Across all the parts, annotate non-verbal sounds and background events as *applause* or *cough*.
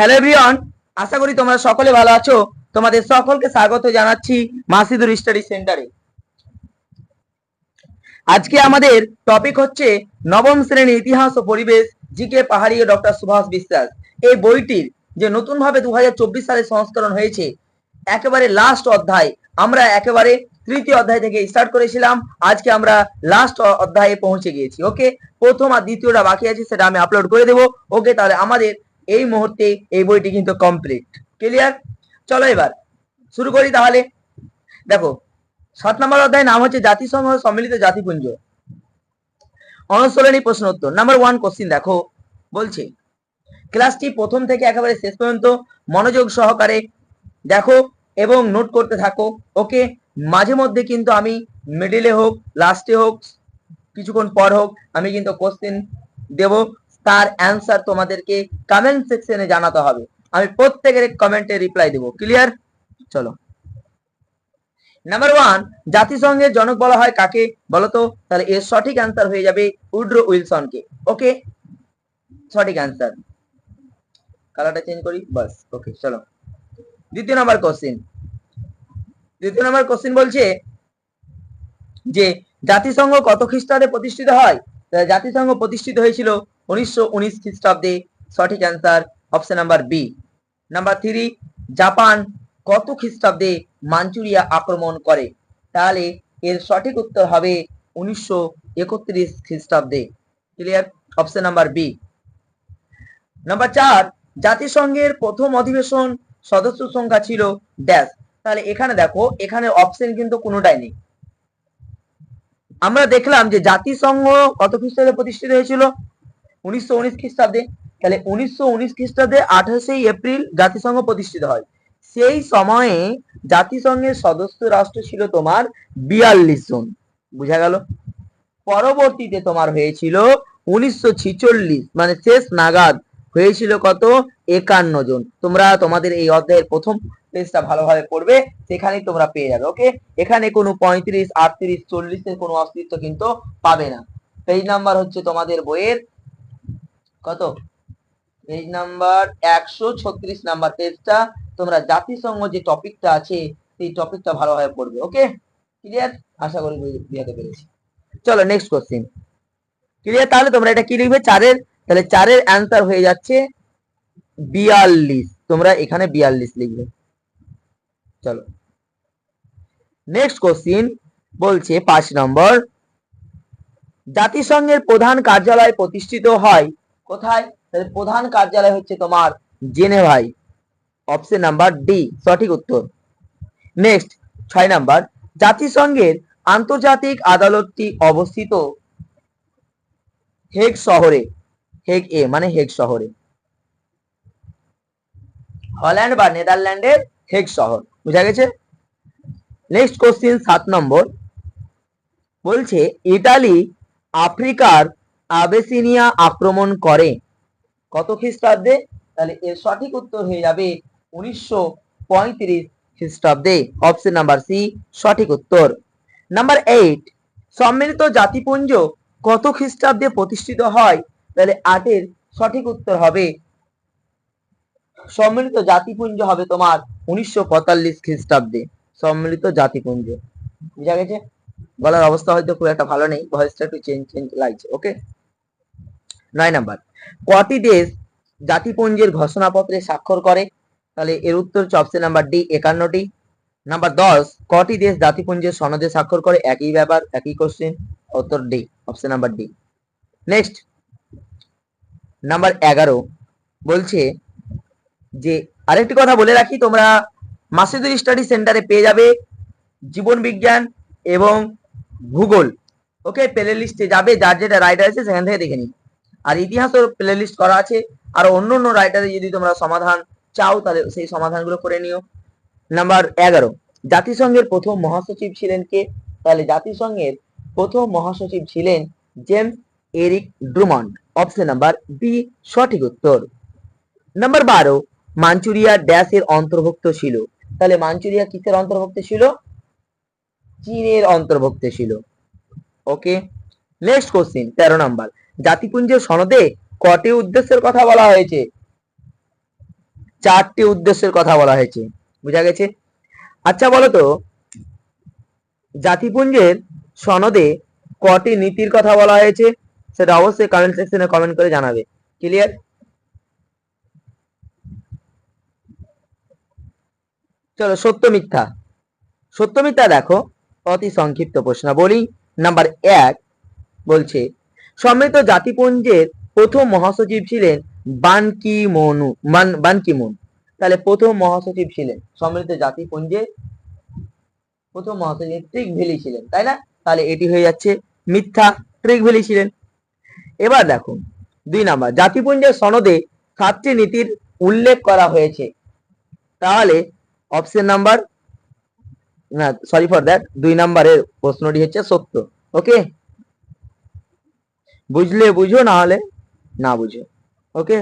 Hello everyone আশা করি তোমরা সকলে ভালো আছো। তোমাদের সকলকে স্বাগত জানাচ্ছি মাসিদুর স্টাডি সেন্টারে আজকে আমাদের টপিক হচ্ছে নবম শ্রেণি ইতিহাস ও পরিবেশ, জিকে পাহাড়ি ও ডক্টর সুভাষ বিশ্বাস। এই বইটির যে নতুন ভাবে দু সালে সংস্করণ হয়েছে, একেবারে লাস্ট অধ্যায়, আমরা একেবারে তৃতীয় অধ্যায় থেকে স্টার্ট করেছিলাম, আজকে আমরা লাস্ট অধ্যায়ে পৌঁছে গিয়েছি ওকে প্রথম আর দ্বিতীয়টা বাকি আছে, সেটা আমি আপলোড করে দেবো ওকে তাহলে আমাদের এই মুহূর্তে এই বইটি কিন্তু কমপ্লিট ক্লিয়ার চলো এবার, শুরু করি তাহলে। দেখো, সাত নম্বর অধ্যায় নাম হচ্ছে জাতিসংঘ সম্মিলিত জাতিপুঞ্জ। অনুশীলনী প্রশ্ন উত্তর। নাম্বার ওয়ান কোশ্চিন দেখো, বলছে ক্লাসটি প্রথম থেকে একেবারে শেষ পর্যন্ত মনোযোগ সহকারে দেখো এবং নোট করতে থাকো। ওকে মাঝে মধ্যে কিন্তু আমি মিডিলে হোক লাস্টে হোক, কিছুক্ষণ পর হোক, আমি কিন্তু কোশ্চেন দেব। তার অ্যান্সার তোমাদেরকে কমেন্ট সেকশনে জানাতে হবে। আমি প্রত্যেকের কমেন্টে রিপ্লাই দেবো। ক্লিয়ার চলো। নাম্বার ওয়ান জাতিসংঘের জনক বলা হয় কাকে? বলতো তাহলে এর সঠিক অ্যান্সার হয়ে যাবে উড্রো উইলসনকে। ওকে সঠিক অ্যান্সার কালারটা চেঞ্জ করি? বাস ওকে চলো। দ্বিতীয় নাম্বার কোশ্চিন দ্বিতীয় নাম্বার কোশ্চিন বলছে যে, জাতিসংঘ কত খ্রিস্টাব্দে প্রতিষ্ঠিত হয়? জাতিসংঘ প্রতিষ্ঠিত হয়েছিল উনিশশো উনিশ খ্রিস্টাব্দে সঠিক answer option number B number three Japan কত খ্রিস্টাব্দে মাঞ্চুরিয়া আক্রমণ করে? তাহলে এর সঠিক উত্তর হবে উনিশশো একত্রিশ খ্রিস্টাব্দে। Clear option number B number চার, জাতিসংঘের প্রথম অধিবেশন সদস্য সংখ্যা ছিল ড্যাশ তাহলে এখানে দেখো, এখানে অপশন কিন্তু কোনোটাই নেই। আমরা দেখলাম যে জাতিসংঘ কত খ্রিস্টাব্দে প্রতিষ্ঠিত হয়েছিল? উনিশশো উনিশ খ্রিস্টাব্দে, তাহলে উনিশশো উনিশ খ্রিস্টাব্দে আঠাশে এপ্রিল জাতিসংঘ প্রতিষ্ঠিত হয়। সেই সময়ে জাতিসংঘের সদস্য রাষ্ট্র ছিল তোমার বিয়াল্লিশ জন। বুঝা গেল? পরবর্তীতে তোমার হয়েছিল উনিশশো মানে শেষ নাগাদ হয়েছিল কত? একান্ন জন। তোমরা তোমাদের এই অধ্যায়ের প্রথম পেজটা ভালোভাবে পড়বে, সেখানেই তোমরা পেয়ে যাবে, ওকে? এখানে কোনো পঁয়ত্রিশ, আটত্রিশ, চল্লিশের কোনো অস্তিত্ব কিন্তু পাবে না। পেজ নাম্বার হচ্ছে তোমাদের বইয়ের কত? পেজ নাম্বার একশো ছত্রিশ নাম্বার পেজটা তোমরা জাতিসংঘ যে টপিকটা আছে, সেই টপিকটা ভালোভাবে পড়বে ওকে ক্লিয়ার আশা করি বুঝাতে পেরেছি। চলো নেক্সট কোশ্চিন ক্লিয়ার তাহলে তোমরা এটা কি লিখবে? চারের, তাহলে চারের অ্যান্সার হয়ে যাচ্ছে বিয়াল্লিশ। তোমরা এখানে বিয়াল্লিশ লিখবে। চলো। নেক্সট কোশ্চিন বলছে পাঁচ নম্বর। জাতিসংঘের প্রধান কার্যালয় প্রতিষ্ঠিত হয় কোথায়? প্রধান কার্যালয় হচ্ছে তোমার জেনেভাই। অপশন নাম্বার ডি, সঠিক উত্তর। নেক্সট, ছয় নাম্বার। জাতিসংঘের আন্তর্জাতিক আদালতটি অবস্থিত হেগ শহরে। হেগ এ মানে হেগ শহরে। হল্যান্ড বা নেদারল্যান্ডের হেগ শহর, বুঝা গেছে? নেক্সট কোশ্চিন সাত নম্বর। বলছে, ইতালি, আফ্রিকার আবেসিনিয়া আক্রমণ করে। কত খ্রিস্টাব্দে? তাহলে এর সঠিক উত্তর হয়ে যাবে উনিশশো পঁয়ত্রিশ খ্রিস্টাব্দে। অপশন নাম্বার সি সঠিক উত্তর। নাম্বার এইট সম্মিলিত জাতিপুঞ্জ কত খ্রিস্টাব্দে প্রতিষ্ঠিত হয়? তাহলে আটের সঠিক উত্তর হবে। সম্মিলিত জাতিপুঞ্জ হবে তোমার উনিশশো পঁয়তাল্লিশ খ্রিস্টাব্দে। সম্মিলিত জাতিপুঞ্জ। বুঝা গেছে? গলার অবস্থা হয়তো খুব একটা ভালো নেই ভয়েসটা একটু চেঞ্জ চেঞ্জ লাগছে ওকে নয় নাম্বার, কটি দেশ জাতিপুঞ্জের ঘোষণাপত্রে স্বাক্ষর করে? তাহলে এর উত্তর অপশন নাম্বার ডি, একান্নটি। নাম্বার দশ, কটি দেশ জাতিপুঞ্জের সনদে স্বাক্ষর করে? একই ব্যাপার, একই কোশ্চেন উত্তর D option number D. Next number এগারো বলছে যে, আরেকটি কথা বলে রাখি, তোমরা মাসিদুর স্টাডি সেন্টারে পেয়ে যাবে জীবন বিজ্ঞান এবং ভূগোল। ওকে প্লে লিস্টে যাবে, যার যেটা রাইটার আছে, সেখান থেকে দেখে নিন। আর ইতিহাসও প্লে লিস্ট করা আছে। আর অন্য অন্য রাইটারে যদি তোমরা সমাধান চাও, তাহলে সেই সমাধানগুলো করে নিও। নাম্বার এগারো, জাতিসংঘের প্রথম মহাসচিব ছিলেন কে? তাহলে জাতিসংঘের প্রথম মহাসচিব ছিলেন James Eric Drummond. Option number B সঠিক উত্তর। নাম্বার বারো, মাঞ্চুরিয়া ড্যাশের অন্তর্ভুক্ত ছিল। তাহলে মাঞ্চুরিয়া কিসের অন্তর্ভুক্ত ছিল? চীনের অন্তর্ভুক্ত ছিল। ওকে নেক্সট কোশ্চিন তেরো নাম্বার জাতিপুঞ্জের সনদে কটি উদ্দেশ্যের কথা বলা হয়েছে? চারটি উদ্দেশ্যের কথা বলা হয়েছে। বুঝা গেছে? আচ্ছা বলো তো, জাতিপুঞ্জের সনদে কটি নীতির কথা বলা হয়েছে? সেটা অবশ্যই কমেন্ট সেকশনে কমেন্ট করে জানাবে। ক্লিয়ার চলো, সত্য মিথ্যা। সত্য মিথ্যা দেখো, অতি সংক্ষিপ্ত প্রশ্ন বলি নাম্বার এক বলছে সম্মিলিত জাতিপুঞ্জের প্রথম মহাসচিব ছিলেন বান কি মনু বান কি মুন তাহলে প্রথম মহাসচিব ছিলেন, সম্মিলিত জাতিপুঞ্জের প্রথম মহাসচিব ট্রিক ভ্যালি ছিলেন, তাই না? তাহলে এটি হয়ে যাচ্ছে মিথ্যা ট্রিক ভ্যালি ছিলেন। এবার দেখো দুই নাম্বার, জাতিপুঞ্জের সনদে সাতটি নীতির উল্লেখ করা হয়েছে। তাহলে অপশন নাম্বার না সরি ফর দ্যাট দুই নাম্বারের প্রশ্নটি হচ্ছে সত্য ওকে বুঝলে বুঝো না হলে না বুঝো। ওকে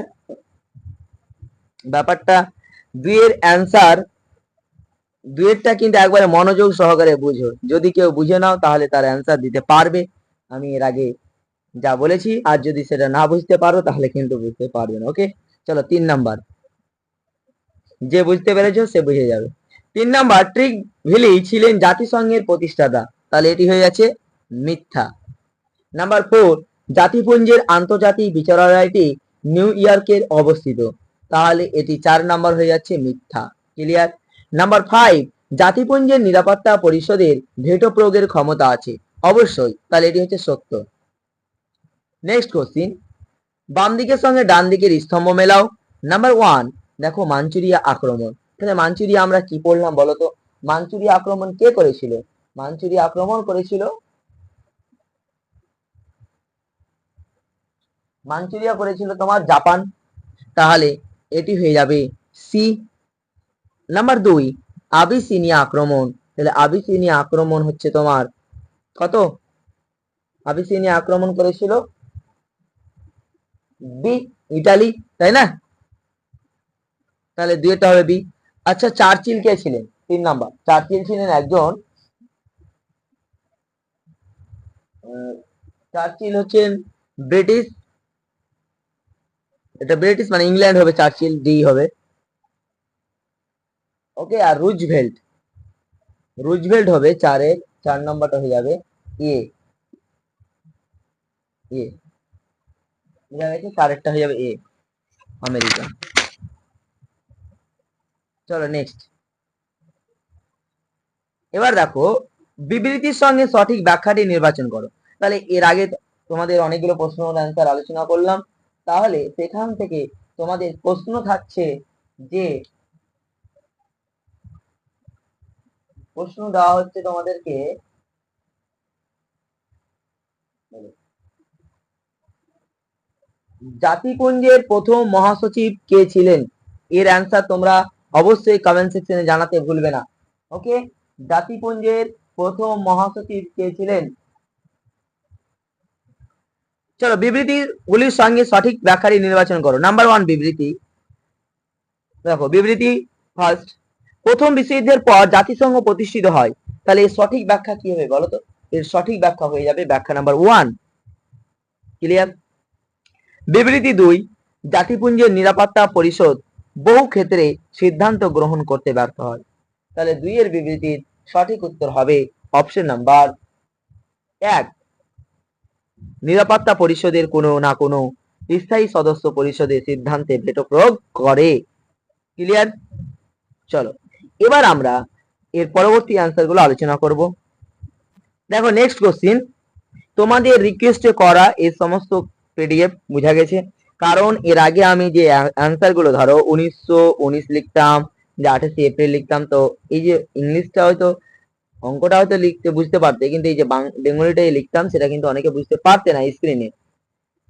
ব্যাপারটা, দুইয়ের অ্যান্সার দুয়েরটা কিন্তু একবারে মনোযোগ সহকারে বুঝো। যদি কেউ বুঝে নাও, তাহলে তার অ্যান্সার দিতে পারবে। আমি এর আগে যা বলেছি, আর যদি সেটা না বুঝতে পারো, তাহলে কিন্তু বুঝতে পারবে না। ওকে চলো, তিন নাম্বার। যে বুঝতে পেরেছ, সে বুঝে যাবে। তিন নাম্বার ট্রিক ভিলি ছিলেন জাতিসংঘের প্রতিষ্ঠাতা। তাহলে এটি হয়ে যাচ্ছে মিথ্যা। নাম্বার ফোর জাতিপুঞ্জের আন্তর্জাতিক বিচারালয়টি নিউ ইয়র্কের অবস্থিত। তাহলে এটি চার নাম্বার হয়ে যাচ্ছে মিথ্যা। ক্লিয়ার নাম্বার ফাইভ জাতিপুঞ্জের নিরাপত্তা পরিষদের ভেটো প্রয়োগের ক্ষমতা আছে। অবশ্যই, তাহলে এটি হচ্ছে সত্য। নেক্সট কোশ্চিন বাম দিকের সঙ্গে ডান দিকের স্তম্ভ মেলাও। নাম্বার ওয়ান দেখো মাঞ্চুরিয়া আক্রমণ। তাহলে মাঞ্চুরিয়া আমরা কি পড়লাম বলতো? মাঞ্চুরিয়া আক্রমণ কে করেছিল? মাঞ্চুরিয়া আক্রমণ করেছিল মাঞ্চুরিয়া করেছিল তোমার জাপান, তাহলে এটি হয়ে যাবে সি নাম্বার দুই, আবিসিনিয়া আক্রমণ। তাহলে আবিসিনিয়া আক্রমণ হচ্ছে তোমার কত? আবিসিনিয়া আক্রমণ করেছিল বি ইটালি, তাই না? তাহলে দুইটা হবে বি আচ্ছা চার্চিল কে ছিলেন? তিন নাম্বার। চার্চিল ছিলেন একজন চার্চিল হচ্ছেন ব্রিটিশ এটা ব্রিটিশ মানে ইংল্যান্ড হবে, চার্চিল ডি হবে। ওকে, আর রুজভেল্ট। রুজভেল্ট হবে চারের চার নম্বরটা হয়ে যাবে এ। এ। চারেরটা হয়ে যাবে এ, আমেরিকা। চলো নেক্সট এবার দেখো, বিবৃতির সঙ্গে সঠিক ব্যাখ্যাটি নির্বাচন করো। তাহলে এর আগে তোমাদের অনেকগুলো প্রশ্ন আলোচনা করলাম। তাহলে সেখান থেকে তোমাদের প্রশ্ন থাকছে যে, প্রশ্ন দেওয়া হচ্ছে তোমাদেরকে জাতিপুঞ্জের প্রথম মহাসচিব কে ছিলেন? এর অ্যান্সার তোমরা অবশ্যই কমেন্ট সেকশনে জানাতে ভুলবে না। ওকে জাতিপুঞ্জের প্রথম মহাসচিব কে ছিলেন? চলো বিবৃতিগুলির সঙ্গে সঠিক ব্যাখ্যাটি নির্বাচন করো। নাম্বার ওয়ান বিবৃতি। দেখো, বিবৃতি ফার্স্ট প্রথম বিশ্বযুদ্ধের পর জাতিসংঘ প্রতিষ্ঠিত হয়। তাহলে এর সঠিক ব্যাখ্যা কি হবে বলো তো? এর সঠিক ব্যাখ্যা হয়ে যাবে ব্যাখ্যা নাম্বার ওয়ান ক্লিয়ার বিবৃতি দুই, জাতিপুঞ্জের নিরাপত্তা পরিষদ বহু ক্ষেত্রে সিদ্ধান্ত গ্রহণ করতে ব্যর্থ হয়। তাহলে দুইয়ের বিবৃতির সঠিক উত্তর হবে অপশন নাম্বার এক। নিরাপত্তা পরিষদের কোনো না কোনো স্থায়ী সদস্য পরিষদের সিদ্ধান্তে ভেটো প্রয়োগ করে। ক্লিয়ার চলো, এবার আমরা এর পরবর্তী গুলো আলোচনা করব। দেখো নেক্সট কোশ্চিন তোমাদের রিকোয়েস্টে করা এই সমস্ত পিডিএফ বোঝা গেছে। কারণ এর আগে আমি যে গুলো ধরো, উনিশশো উনিশ লিখতাম, যে আঠাশে এপ্রিল লিখতাম, তো এই যে ইংলিশটা হয়তো অঙ্কটা হয়তো লিখতে বুঝতে পারতে, কিন্তু এই যে বাং- বেঙ্গলিটাই লিখতাম, সেটা কিন্তু অনেকে বুঝতে পারতে না স্ক্রিনে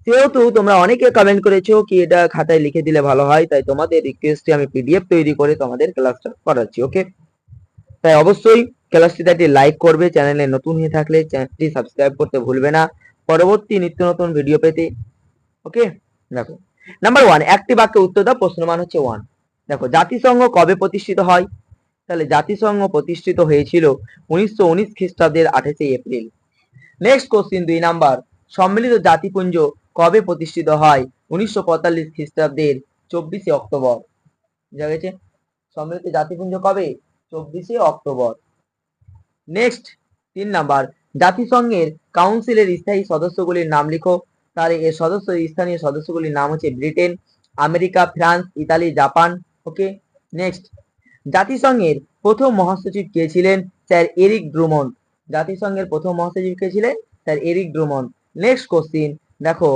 সেহেতু তোমরা অনেকে কমেন্ট করেছ কি এটা খাতায় লিখে দিলে ভালো হয়, তাই তোমাদের রিকোয়েস্টে আমি পিডিএফ তৈরি করে তোমাদের ক্লাসটা করাচ্ছি ওকে তাই অবশ্যই ক্লাসটিতে একটি লাইক করবে চ্যানেলে নতুন হয়ে থাকলে চ্যানেলটি সাবস্ক্রাইব করতে ভুলবে না। পরবর্তী নিত্য নতুন ভিডিও পেতে ওকে দেখো নাম্বার ওয়ান একটি বাক্যে উত্তর দাও প্রশ্ন মান হচ্ছে ওয়ান দেখো, জাতিসংঘ কবে প্রতিষ্ঠিত হয়? তাহলে জাতিসংঘ প্রতিষ্ঠিত হয়েছিল উনিশশো উনিশ খ্রিস্টাব্দের আঠাশে এপ্রিল। নেক্সট কোশ্চিন দুই নাম্বার। সম্মিলিত জাতিপুঞ্জ কবে প্রতিষ্ঠিত হয় উনিশশো পঁয়তাল্লিশ খ্রিস্টাব্দের চব্বিশে অক্টোবর? বুঝা গেছে? সম্মিলিত জাতিপুঞ্জ কবে? চব্বিশে অক্টোবর। নেক্সট তিন নাম্বার। জাতিসংঘের কাউন্সিলের স্থায়ী সদস্যগুলির নাম লিখো। তার এর সদস্য, স্থানীয় সদস্যগুলির নাম হচ্ছে Britain, America, France, Italy, Japan. Okay next জাতিসংঘের প্রথম মহাসচিব কে ছিলেন? স্যার এরিক ড্রুমন জাতিসংঘের প্রথম মহাসচিব কে ছিলেন? Sir Eric Drummond next question. দেখো,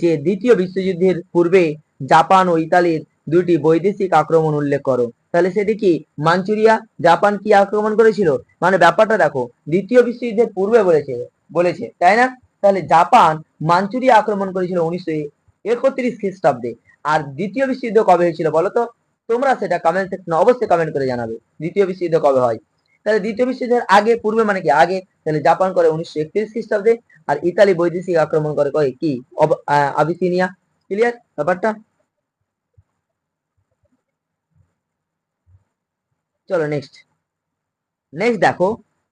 যে দ্বিতীয় বিশ্বযুদ্ধের পূর্বে জাপান ও ইতালির দুটি বৈদেশিক আক্রমণ উল্লেখ করো। তাহলে সেটি কি মাঞ্চুরিয়া, জাপান কি আক্রমণ করেছিল? মানে ব্যাপারটা দেখো, দ্বিতীয় বিশ্বযুদ্ধের পূর্বে বলেছে বলেছে, তাই না? তাহলে জাপান মাঞ্চুরিয়া আক্রমণ করেছিল উনিশশো একত্রিশ খ্রিস্টাব্দে। আর দ্বিতীয় বিশ্বযুদ্ধ কবে হয়েছিল বলো তো? তোমরা সেটা কমেন্ট সেকশনে অবশ্যই কমেন্ট করে জানাবে, দ্বিতীয় বিশ্বযুদ্ধ কবে হয়? তাহলে দ্বিতীয় বিশ্বযুদ্ধের আগে, পূর্বে মানে কি? আগে, তাহলে জাপান করে উনিশশো একত্রিশ খ্রিস্টাব্দে আর ইতালি বৈদেশিক আক্রমণ করে কয় কি? আবিসিনিয়া। ক্লিয়ার ব্যাপারটা? চলো নেক্সট নেক্সট দেখো,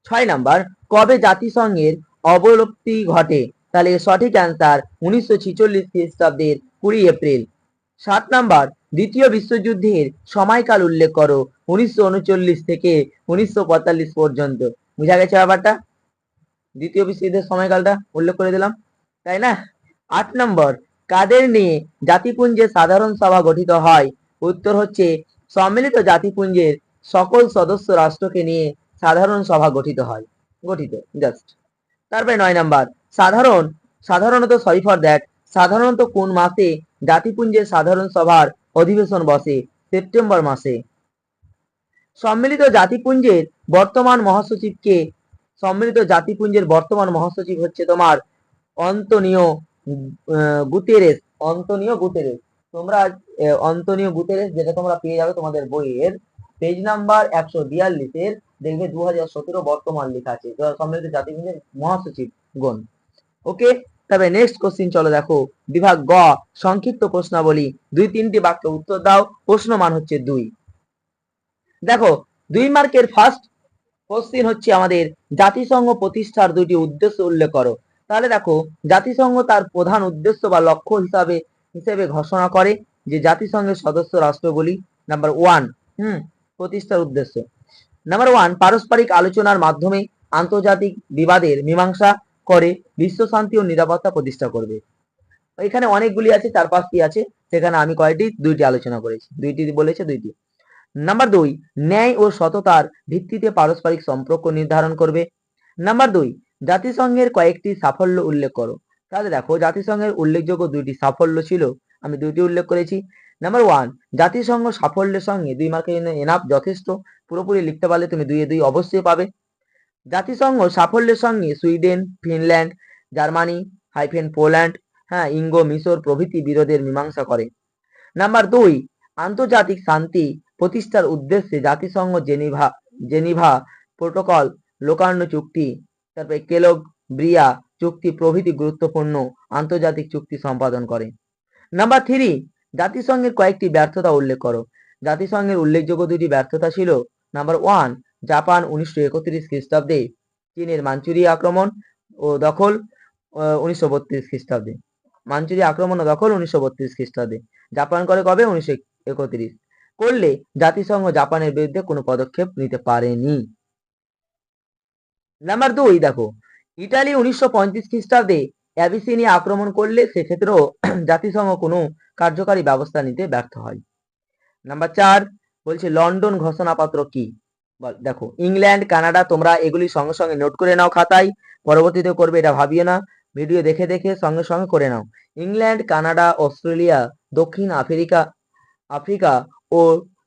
ছয় নাম্বার, কবে জাতিসংঘের অবলুপ্তি ঘটে? তাহলে সঠিক অ্যান্সার উনিশশো ছিচল্লিশ খ্রিস্টাব্দের কুড়ি এপ্রিল। সাত নাম্বার দ্বিতীয় বিশ্বযুদ্ধের সময়কাল উল্লেখ করো, উনিশশো উনচল্লিশ থেকে উনিশশো পঁয়তাল্লিশ পর্যন্ত। বুঝা গেছে ব্যাপারটা? দ্বিতীয় বিশ্বযুদ্ধের সময়কালটা উল্লেখ করে দিলাম। তাই না? আট নম্বর, কাদের নিয়ে জাতিপুঞ্জের সাধারণ সভা গঠিত হয়? উত্তর হচ্ছে, সম্মিলিত জাতিপুঞ্জের সকল সদস্য রাষ্ট্রকে নিয়ে সাধারণ সভা গঠিত হয়। গঠিত জাস্ট তারপরে নয় নাম্বার, সাধারণ, সাধারণত সরি ফর দ্যাট সাধারণত কোন মাসে জাতিপুঞ্জের সাধারণ সভার অধিবেশন বসে সেপ্টেম্বর মাসে। সম্মিলিত জাতিপুঞ্জের বর্তমান মহাসচিবকে সম্মিলিত জাতিপুঞ্জের বর্তমান মহাসচিব হচ্ছে তোমার অন্তনিও আহ, গুতেরেস অন্তনিও গুতেরেস। তোমরা অন্তনীয় গুতেরেস যেটা তোমরা পেয়ে যাবে তোমাদের বইয়ের পেজ নাম্বার একশো বিয়াল্লিশের দেখবে দু হাজার সতেরো বর্তমান লেখা আছে। সম্মিলিত জাতিপুঞ্জের মহাসচিব গণ ওকে তবে নেক্সট কোশ্চিন চলো দেখো। বিভাগ গ, সংক্ষিপ্ত প্রশ্নাবলী। দুই তিনটি বাক্যে উত্তর দাও, প্রশ্ন মান হচ্ছে দুই। দেখো, দুই মার্কের ফার্স্ট কোশ্চিন হচ্ছে আমাদের জাতিসংঘ প্রতিষ্ঠার দুটি উদ্দেশ্য উল্লেখ করো। তাহলে দেখো, জাতিসংঘ তার প্রধান উদ্দেশ্য বা লক্ষ্য হিসাবে, হিসেবে ঘোষণা করে যে জাতিসংঘের সদস্য রাষ্ট্রগুলি নাম্বার ওয়ান হুম, প্রতিষ্ঠার উদ্দেশ্য। নাম্বার ওয়ান পারস্পরিক আলোচনার মাধ্যমে আন্তর্জাতিক বিবাদের মীমাংসা করে বিশ্ব শান্তি ও নিরাপত্তা প্রতিষ্ঠা করবে। এখানে অনেকগুলি আছে, চার পাঁচটি আছে, সেখানে আমি কয়টি? দুইটি আলোচনা করেছি। দুইটি বলেছে দুইটি। নাম্বার দুই, ন্যায় ও সততার ভিত্তিতে পারস্পরিক সম্পর্ক নির্ধারণ করবে। নাম্বার দুই, জাতিসংঘের কয়েকটি সাফল্য উল্লেখ করো। তাহলে দেখো, জাতিসংঘের উল্লেখযোগ্য দুইটি সাফল্য ছিল, আমি দুইটি উল্লেখ করেছি। নাম্বার ওয়ান, জাতিসংঘ সাফল্যের সঙ্গে দুই মার্কের জন্য এনাফ যথেষ্ট, পুরোপুরি লিখতে পারলে তুমি দুইয়ে দুই অবশ্যই পাবে। জাতিসংঘ সাফল্যের সঙ্গে Sweden, Finland, Germany hyphen Poland হ্যাঁ ইঙ্গো, মিশর প্রভৃতি বিরোধের মীমাংসা করে। নাম্বার দুই, আন্তর্জাতিক শান্তি প্রতিষ্ঠার উদ্দেশ্যে জাতিসংঘ জেনিভা জেনিভা প্রোটোকল, লোকার্ণ চুক্তি, তারপরে কেলগ, ব্রিয়া চুক্তি প্রভৃতি গুরুত্বপূর্ণ আন্তর্জাতিক চুক্তি সম্পাদন করে। নাম্বার থ্রি, জাতিসংঘের কয়েকটি ব্যর্থতা উল্লেখ করো। জাতিসংঘের উল্লেখযোগ্য দুটি ব্যর্থতা ছিল, নাম্বার ওয়ান জাপান উনিশশো একত্রিশ খ্রিস্টাব্দে চীনের মাঞ্চুরিয়া আক্রমণ ও দখল উনিশশো বত্রিশ খ্রিস্টাব্দে। মাঞ্চুরিয়া আক্রমণ ও দখল, উনিশশো বত্রিশ খ্রিস্টাব্দে। জাপান করে কবে উনিশশো একত্রিশ? করলে জাতিসংঘ জাপানের বিরুদ্ধে কোনো পদক্ষেপ নিতে পারেনি। নাম্বার দুই, দেখো, ইটালি উনিশশো পঁয়ত্রিশ খ্রিস্টাব্দে অ্যাবিসিনিয়া আক্রমণ করলে সেক্ষেত্রেও *clears throat* জাতিসংঘ কোনো কার্যকারী ব্যবস্থা নিতে ব্যর্থ হয়। নাম্বার চার, বলছে লন্ডন ঘোষণাপত্র কি? দেখো ইংল্যান্ড কানাডা তোমরা এগুলি সঙ্গে সঙ্গে নোট করে নাও খাতায় পরবর্তীতে করবে, এটা ভাবিও না ভিডিও দেখে দেখে সঙ্গে সঙ্গে করে নাও। ইংল্যান্ড কানাডা অস্ট্রেলিয়া দক্ষিণ আফ্রিকা আফ্রিকা ও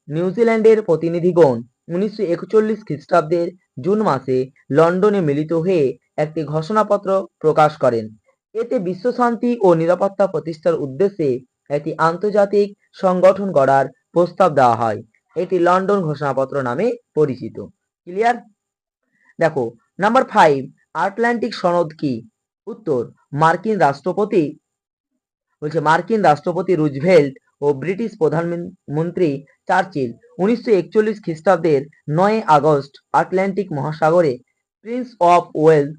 নিউজিল্যান্ডের প্রতিনিধিগণ উনিশশো একচল্লিশ খ্রিস্টাব্দের জুন মাসে লন্ডনে মিলিত হয়ে একটি ঘোষণাপত্র প্রকাশ করেন। এতে বিশ্বশান্তি ও নিরাপত্তা প্রতিষ্ঠার উদ্দেশ্যে একটি আন্তর্জাতিক সংগঠন গড়ার প্রস্তাব দেওয়া হয়। এটি লন্ডন ঘোষণাপত্র নামে পরিচিত। ক্লিয়ার দেখো নাম্বার ফাইভ আটলান্টিক সনদ কি? উত্তর, মার্কিন রাষ্ট্রপতি বলছে, মার্কিন রাষ্ট্রপতি রুজভেল্ট ও ব্রিটিশ প্রধানমন্ত্রী চার্চিল উনিশশো একচল্লিশ খ্রিস্টাব্দের নয় আগস্ট আটলান্টিক মহাসাগরে প্রিন্স অফ ওয়েলস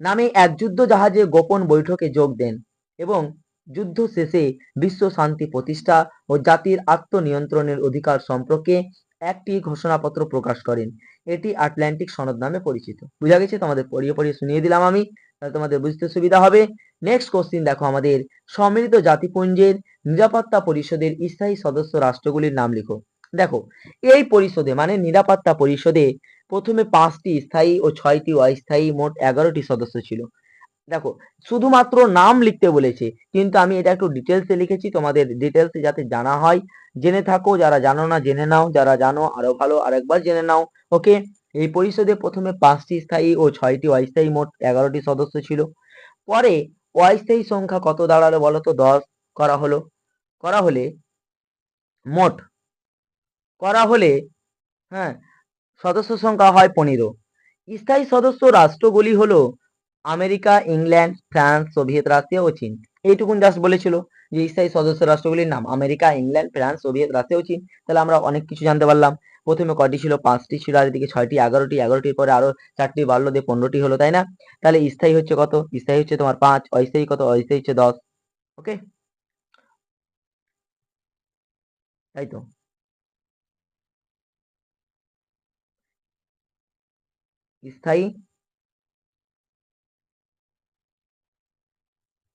নামে এক যুদ্ধ জাহাজে গোপন বৈঠকে যোগ দেন এবং যুদ্ধ শেষে বিশ্ব শান্তি প্রতিষ্ঠা ও জাতির আত্মনিয়ন্ত্রণের অধিকার সম্পর্কে একটি ঘোষণাপত্র প্রকাশ করেন। এটি আটলান্টিক সনদ নামে পরিচিত। বুঝা গেছে? তোমাদের পড়িয়ে পড়িয়ে শুনিয়ে দিলাম আমি। তাহলে তোমাদের বুঝতে সুবিধা হবে। নেক্সট কোশ্চিন দেখো আমাদের। সম্মিলিত জাতিপুঞ্জের নিরাপত্তা পরিষদের স্থায়ী সদস্য রাষ্ট্রগুলির নাম লিখো। দেখো, এই পরিষদে মানে নিরাপত্তা পরিষদে প্রথমে পাঁচটি স্থায়ী ও ছয়টি অস্থায়ী মোট এগারোটি সদস্য ছিল। দেখো, শুধুমাত্র নাম লিখতে বলেছে, কিন্তু আমি এটা একটু ডিটেলসে লিখেছি, তোমাদের ডিটেলসে যাতে জানা হয়। জেনে থাকো, যারা জানো না, জেনে নাও, যারা জানো, আরও ভালো, আরেকবার জেনে নাও ওকে এই পরিষদে প্রথমে পাঁচটি স্থায়ী ও ছয়টি অস্থায়ী মোট এগারোটি সদস্য ছিল। পরে অস্থায়ী সংখ্যা কত দাঁড়াল বলো তো? দশ করা হলো। করা হলে মোট, করা হলে হ্যাঁ সদস্য সংখ্যা হয় পনেরো। স্থায়ী সদস্য রাষ্ট্রগুলি হলো America, England, France, Soviet Russia ও চীন। এইটুকুন জাস্ট বলেছিল যে স্থায়ী সদস্য রাষ্ট্রগুলির নাম America, England, France, Soviet Russia ও চীন। তাহলে আমরা অনেক কিছু জানতে পারলাম। প্রথমে কটি ছিল? পাঁচটি ছিল আর এদিকে ছয়টি, এগারোটি, এগারোটির পরে আরও চারটি বাড়লো, দিয়ে পনেরোটি হলো, তাই না? তাহলে স্থায়ী হচ্ছে কত? স্থায়ী হচ্ছে তোমার পাঁচ, অস্থায়ী কত? অস্থায়ী হচ্ছে দশ। ওকে তাই তো? স্থায়ী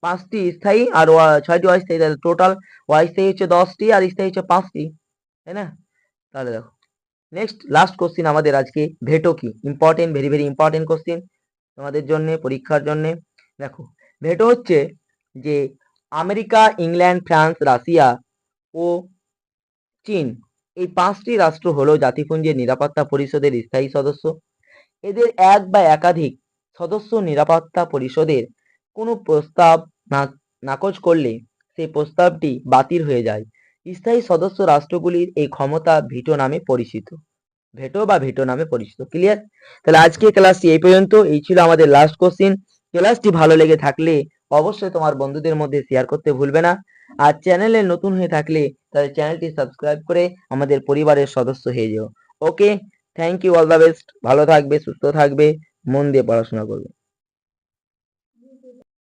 পাঁচটি স্থায়ী আর ছয়টি অস্থায়ী, তাহলে টোটাল অস্থায়ী হচ্ছে দশটি আর স্থায়ী হচ্ছে পাঁচটি, তাই না? তাহলে দেখো নেক্সট লাস্ট কোশ্চিন আমাদের আজকে ভেটো কি? Important very very important question তোমাদের জন্য, পরীক্ষার জন্য। দেখো ভেটো হচ্ছে যে আমেরিকা, ইংল্যান্ড, ফ্রান্স, রাশিয়া ও চীন, এই পাঁচটি রাষ্ট্র হলো জাতিপুঞ্জের নিরাপত্তা পরিষদের স্থায়ী সদস্য। এদের এক বা একাধিক সদস্য নিরাপত্তা পরিষদের কোনো প্রস্তাব নাকচ করলে সেই প্রস্তাবটি বাতিল হয়ে যায়। স্থায়ী সদস্য রাষ্ট্রগুলির এই ক্ষমতা ভিটো নামে পরিচিত। ভেটো বা ভেটো নামে পরিচিত। ক্লিয়ার তাহলে আজকে ক্লাসটি এই পর্যন্ত। এই ছিল আমাদের লাস্ট কোশ্চিন ক্লাসটি ভালো লেগে থাকলে অবশ্যই তোমার বন্ধুদের মধ্যে শেয়ার করতে ভুলবে না। আর চ্যানেলে নতুন হয়ে থাকলে তাহলে চ্যানেলটি সাবস্ক্রাইব করে আমাদের পরিবারের সদস্য হয়ে যেও। Okay thank you all the best ভালো থাকবে, সুস্থ থাকবে, মন দিয়ে পড়াশোনা করবে।